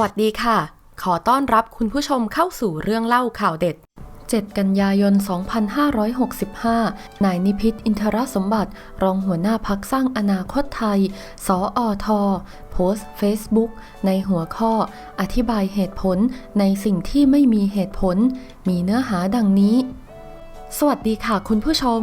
วัสดีค่ะ ขอต้อนรับคุณผู้ชมเข้าสู่เรื่องเล่าข่าวเด็ด 7 กันยายน 2565 นายนิพิษอินทรสมบัติ รองหัวหน้าพักสร้างอนาคตไทย สออทโพสต์เฟซบุ๊กในหัวข้อ อธิบายเหตุผลในสิ่งที่ไม่มีเหตุผล มีเนื้อหาดังนี้ สวัสดีค่ะคุณผู้ชม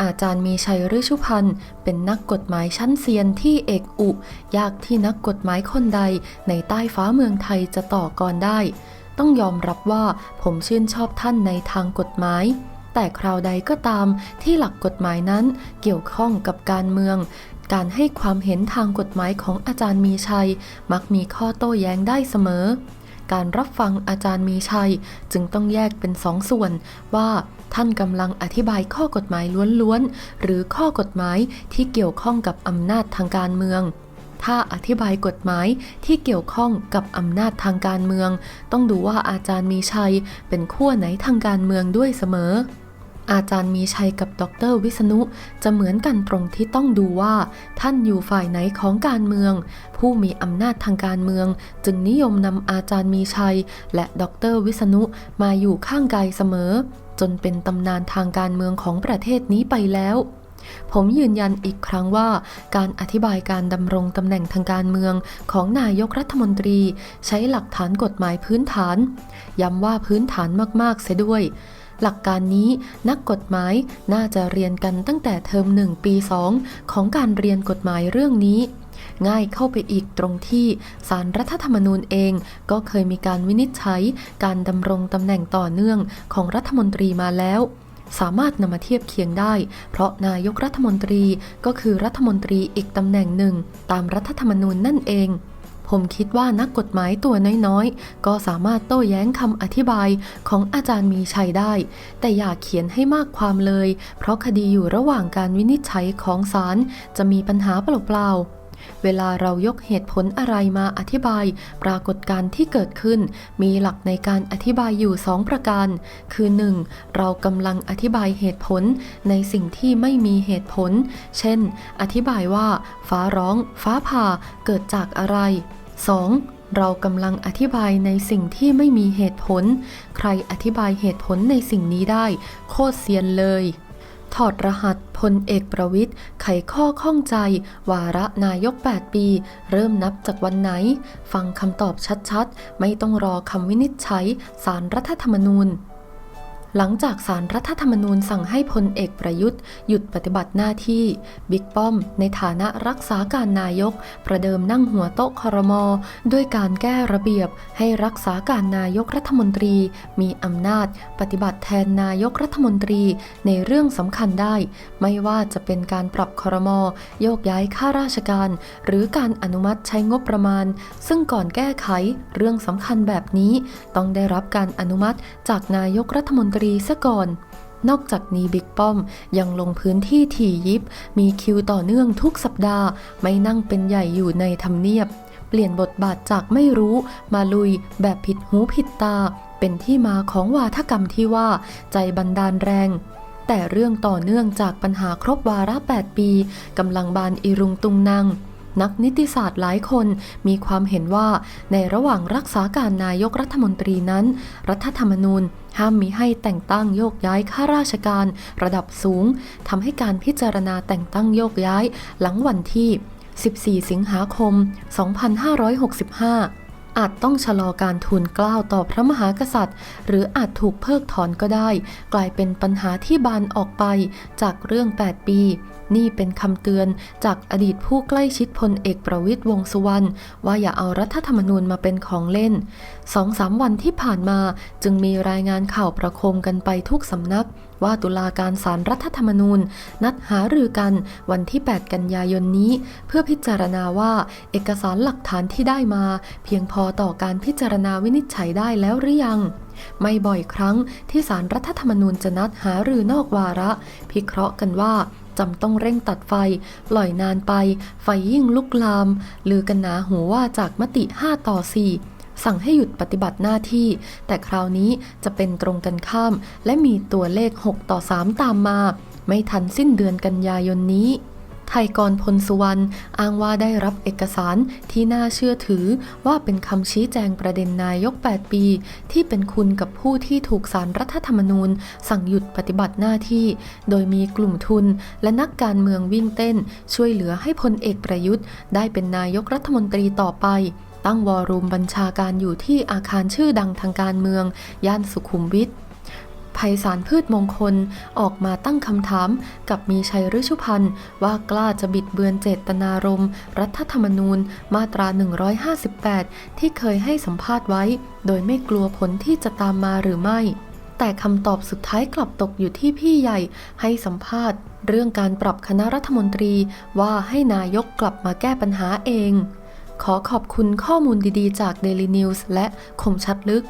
อาจารย์มีชัยฤชุพันธ์เป็นนักกฎหมายชั้นเซียนที่เอกอุ ยากที่นักกฎหมายคนใดในใต้ฟ้าเมืองไทยจะต่อกรได้ ต้องยอมรับว่าผมชื่นชอบท่านในทางกฎหมาย แต่คราวใดก็ตามที่หลักกฎหมายนั้นเกี่ยวข้องกับการเมือง การให้ความเห็นทางกฎหมายของอาจารย์มีชัย มักมีข้อโต้แย้งได้เสมอ การรับฟังอาจารย์มีชัย จึงต้องแยกเป็นสองส่วนว่าท่านกำลังอธิบายข้อกฎหมายล้วนๆ หรือข้อกฎหมายที่เกี่ยวข้องกับอำนาจทางการเมือง ถ้าอธิบายกฎหมายที่เกี่ยวข้องกับอำนาจทางการเมือง ต้องดูว่าอาจารย์มีชัยเป็นขั้วไหนทางการเมืองด้วยเสมอ อาจารย์มีชัยกับดรวิษณุจะเหมือนกันตรงที่ต้องดูว่า ท่านอยู่ฝ่ายไหนของการเมือง ผู้มีอำนาจทางการเมือง จึงนิยมนำอาจารย์มีชัย และดรวิษณุมาอยู่ข้างกายเสมอ จนเป็นตำนานทางการเมืองของประเทศนี้ไปแล้วผมยืนยันอีกครั้งว่า การอธิบายการดำรงตำแหน่งทางการเมืองของนายกรัฐมนตรี ใช้หลักฐานกฎหมายพื้นฐาน ย้ำว่าพื้นฐานมาก ๆ เสียด้วย หลักการนี้นักกฎหมายน่าจะเรียนกันตั้งแต่เทอมหนึ่งปี 2 ของการเรียนกฎหมายเรื่องนี้ ง่ายเข้าไปอีกตรงที่สารรัฐธรรมนูญเอง ก็เคยมีการวินิจฉัย การดำรงตำแหน่งต่อเนื่องของรัฐมนตรีมาแล้วสามารถนำมาเทียบเคียงได้ เพราะนายกรัฐมนตรีก็คือรัฐมนตรีอีกตำแหน่งหนึ่ง ตามรัฐธรรมนูญนั่นเอง ผมคิดว่านักกฎหมายตัวน้อยๆ ก็สามารถโต้แย้งคำอธิบายของอาจารย์มีชัยได้ แต่อย่าเขียนให้มากความเลย เพราะคดีอยู่ระหว่างการวินิจฉัยของศาลจะมีปัญหาเปล่าๆ เวลาเรายกเหตุผลอะไรมาอธิบาย ปรากฏการณ์ที่เกิดขึ้น มีหลักในการอธิบายอยู่ 2 ประการ คือ 1. เรากำลังอธิบายเหตุผลในสิ่งที่ไม่มีเหตุผล เช่น อธิบายว่า ฟ้าร้อง ฟ้าผ่าเกิดจากอะไร 2. เรากำลังอธิบายในสิ่งที่ไม่มีเหตุผล ใครอธิบายเหตุผลในสิ่งนี้ได้ โคตรเซียนเลย ถอดรหัสพลเอกประวิทย์ไขข้อข้องใจ วาระนายก 8 ปี เริ่มนับจากวันไหน ฟังคำตอบชัดๆ ไม่ต้องรอคำวินิจฉัยสารรัฐธรรมนูญ หลังจากสารรัฐธรรมนูญสั่งให้พลเอกประยุทธ์ หยุดปฏิบัติหน้าที่ บิ๊กป้อม ในฐานะรักษาการนายก ประเดิมนั่งหัวโต๊ะคอรมอด้วยการแก้ระเบียบ ให้รักษาการนายกรัฐมนตรี มีอำนาจ ปฏิบัติแทนนายกรัฐมนตรีในเรื่องสำคัญได้ ไม่ว่าจะเป็นการปรับคอรมอโยกย้ายข้าราชการ หรือการอนุมัติใช้งบประมาณ ซึ่งก่อนแก้ไขเรื่องสำคัญแบบนี้ ต้องได้รับการอนุมัติจากนายกรัฐมนตรีซะก่อน นอกจากนี้บิ๊กป้อมยังลงพื้นที่ถี่ยิบ มีคิวต่อเนื่องทุกสัปดาห์ ไม่นั่งเป็นใหญ่อยู่ในทำเนียบ เปลี่ยนบทบาทจากไม่รู้มาลุยแบบผิดหูผิดตา เป็นที่มาของวาทกรรมที่ว่า ใจบันดาลแรงแต่เรื่องต่อเนื่องจากปัญหาครบวาระ 8 ปี กำลังบานอิรุงตุงนาง นักนิติศาสตร์หลายคนมีความเห็นว่าในระหว่างรักษาการนายกรัฐมนตรีนั้น รัฐธรรมนูญห้ามมีให้แต่งตั้งโยกย้ายข้าราชการระดับสูงทำให้การพิจารณาแต่งตั้งโยกย้ายหลังวันที่ 14 สิงหาคม 2565อาจต้องชะลอการทูลเกล้าต่อพระมหากษัตริย์ หรืออาจถูกเพิกถอนก็ได้ กลายเป็นปัญหาที่บานออกไปจากเรื่อง 8 ปีนี่เป็นคำเตือนจากอดีตผู้ใกล้ชิดพลเอกประวิตยวงสุวรรณว่าอย่าเอารัฐธรรมนูญมาเป็นของเล่นสองสามวันที่ผ่านมาจึงมีรายงานข่าวประโคมกันไปทุกสำนัก ว่าตุลาการศารรัฐธรรมนูญ นัดหารือกันวันที่ 8 กันยายนนี้ เพื่อพิจารณาว่าเอกสารหลักฐานที่ได้มา เพียงพอต่อการพิจารณาวินิจฉัยได้แล้วหรือยังไม่บ่อยครั้งที่สารรัฐธรรมนูญจะนัดหารือนอกวาระ พิเคราะห์กันว่า จำต้องเร่งตัดไฟ ปล่อยนานไป ไฟยิ่งลุกลาม ลือกันหนาหูว่าจากมติ 5 ต่อ 4 สั่งให้หยุดปฏิบัติหน้าที่ แต่คราวนี้จะเป็นตรงกันข้าม และมีตัวเลข 6 ต่อ 3 ตามมา ไม่ทันสิ้นเดือนกันยายนนี้ ไทยกรพลสุวรรณอ้างว่าได้รับเอกสารที่น่าเชื่อถือว่าเป็นคำชี้แจงประเด็นนายก 8 ปี ที่เป็นคุณกับผู้ที่ถูกสารรัฐธรรมนูญ สั่งหยุดปฏิบัติหน้าที่ โดยมีกลุ่มทุน และนักการเมืองวิ่งเต้น ช่วยเหลือให้พลเอกประยุทธ์ ได้เป็นนายกรัฐมนตรีต่อไปตั้งวอรูมบัญชาการอยู่ที่อาคารชื่อดังทางการเมือง ย่านสุขุมวิท ภัยสารพืชมงคลออกมาตั้งคำถามกับมีชัยฤชุพันธ์ว่ากล้าจะบิดเบือนเจตนารมณ์ รัฐธรรมนูญมาตรา 158 ที่เคยให้สัมภาษณ์ไว้ โดยไม่กลัวผลที่จะตามมาหรือไม่ แต่คำตอบสุดท้ายกลับตกอยู่ที่พี่ใหญ่ให้สัมภาษณ์ เรื่องการปรับคณะรัฐมนตรีว่าให้นายกกลับมาแก้ปัญหาเอง ขอขอบคุณข้อมูลดีๆ จาก Daily News และคมชัดลึก